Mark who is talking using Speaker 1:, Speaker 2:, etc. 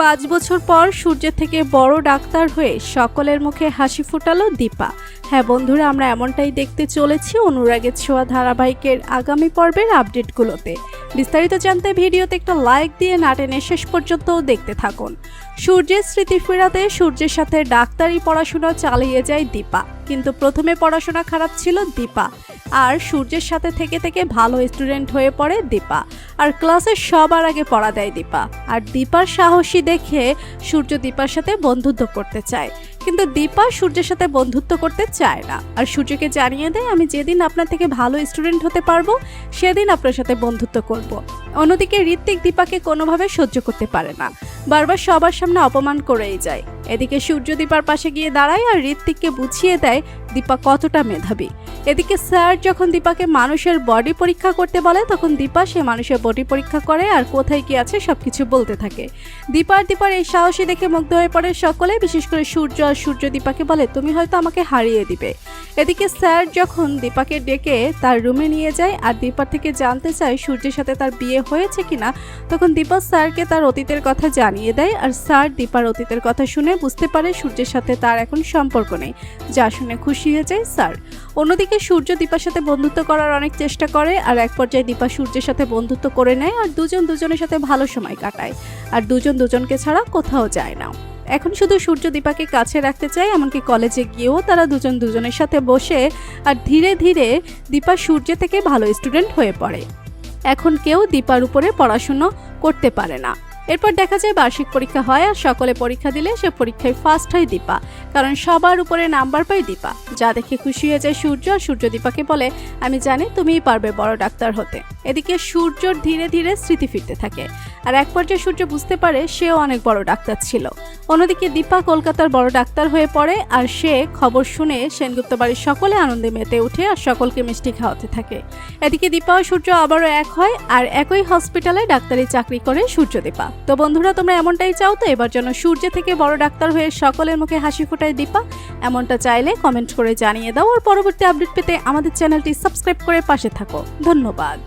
Speaker 1: পাঁচ বছর পর সূর্যের থেকে বড় ডাক্তার হয়ে সকলের মুখে হাসি ফোটালো দীপা। হ্যাঁ বন্ধুরা, আমরা এমনটাই দেখতে চলেছি অনুরাগের ছোঁয়া ধারাবাহিকের আগামী পর্বের আপডেটগুলোতে। বিস্তারিত জানতে ভিডিওতে একটা লাইক দিয়ে না টেনে শেষ পর্যন্ত দেখতে থাকুন। সূর্যের স্মৃতি ফেরাতে সূর্যের সাথে ডাক্তারি পড়াশোনা চালিয়ে যায় দীপা। কিন্তু প্রথমে পড়াশোনা খারাপ ছিল দীপা। আর সূর্যের সাথে থেকে থেকে ভালো স্টুডেন্ট হয়ে পড়ে দীপা। আর ক্লাসে সবার আগে পড়া দেয় দীপা। আর দীপার সাহসী দেখে সূর্য দীপার সাথে বন্ধুত্ব করতে চায়। কিন্তু দীপা সূর্যের সাথে বন্ধুত্ব করতে চায় না। আর সূর্যকে জানিয়ে দেয়, আমি যেদিন আপনার থেকে ভালো স্টুডেন্ট হতে পারব, সেদিন আপনার সাথে বন্ধুত্ব করব। অন্যদিকে ঋত্বিক দীপাকে কোনোভাবে সহ্য করতে পারে না। বারবার সবার সামনে অপমান করেই যায়। এদিকে সূর্য দীপার পাশে গিয়ে দাঁড়ায় আর ঋত্বিককে বুঝিয়ে দেয়, দীপা কতটা মেধাবী। এদিকে স্যার যখন দীপাকে মানুষের বডি পরীক্ষা করতে বলে, তখন দীপা সে মানুষের বডি পরীক্ষা করে আর কোথায় কি আছে সব কিছু বলতে থাকে। দীপার দীপার এই সাহসী দেখে মুগ্ধ হয়ে পড়ে সকলে, বিশেষ করে সূর্য আর সূর্য দীপাকে বলে, তুমি হয়তো আমাকে হারিয়ে দিবে। এদিকে স্যার যখন দীপাকে ডেকে তার রুমে নিয়ে যায় আর দীপার থেকে জানতে চায় সূর্যের সাথে তার বিয়ে হয়েছে কিনা, তখন দীপা স্যারকে তার অতীতের কথা জানিয়ে দেয় আর স্যার দীপার অতীতের কথা শুনে বুঝতে পারে সূর্যের সাথে তার এখন সম্পর্ক নেই। যা শুনে খুশি হয়ে যায় স্যার। অন্যদিকে সূর্য দীপার সাথে বন্ধুত্ব করার অনেক চেষ্টা করে, আর এক পর্যায়ে দীপা সূর্যের সাথে বন্ধুত্ব করে নেয় আর দুজন দুজনের সাথে ভালো সময় কাটায়। আর দুজন দুজনকে ছাড়া কোথাও যায় না। এখন শুধু সূর্য দীপাকে কাছে রাখতে চায়, এমনকি কলেজে গিয়েও তারা দুজন দুজনের সাথে বসে, আর ধীরে ধীরে দীপা সূর্য থেকে ভালো স্টুডেন্ট হয়ে পড়ে। এখন কেউ দীপার উপরে পড়াশুনো করতে পারে না। এরপর দেখা যায় বার্ষিক পরীক্ষা হয় আর সকলে পরীক্ষা দিলে সে পরীক্ষায় ফার্স্ট হয় দীপা। কারণ সবার উপরে নাম্বার পায় দীপা। যা দেখে খুশি হয়ে যায় সূর্য আর সূর্য দীপাকে বলে, আমি জানি তুমিই পারবে বড় ডাক্তার হতে। এদিকে সূর্যর ধীরে ধীরে স্মৃতি ফিরতে থাকে। আর এক পর্যায়ে সূর্য বুঝতে পারে সেও অনেক বড় ডাক্তার ছিল। অন্যদিকে দীপা কলকাতার বড় ডাক্তার হয়ে পড়ে আর সে খবর শুনে সেনগুপ্ত বাড়ির সকলে আনন্দে মেতে উঠে আর সকলকে মিষ্টি খাওয়াতে থাকে। এদিকে দীপা ও সূর্য আবারও এক হয় আর একই হসপিটালে ডাক্তারি চাকরি করে সূর্য দীপা। তো বন্ধুরা, তোমরা এমনটাই চাও তো? এবার যেন সূর্য থেকে বড় ডাক্তার হয়ে সকলের মুখে হাসি ফোটায় দীপা। এমনটা চাইলে কমেন্ট করে জানিয়ে দাও। আর পরবর্তী আপডেট পেতে আমাদের চ্যানেলটি সাবস্ক্রাইব করে পাশে থাকো। ধন্যবাদ।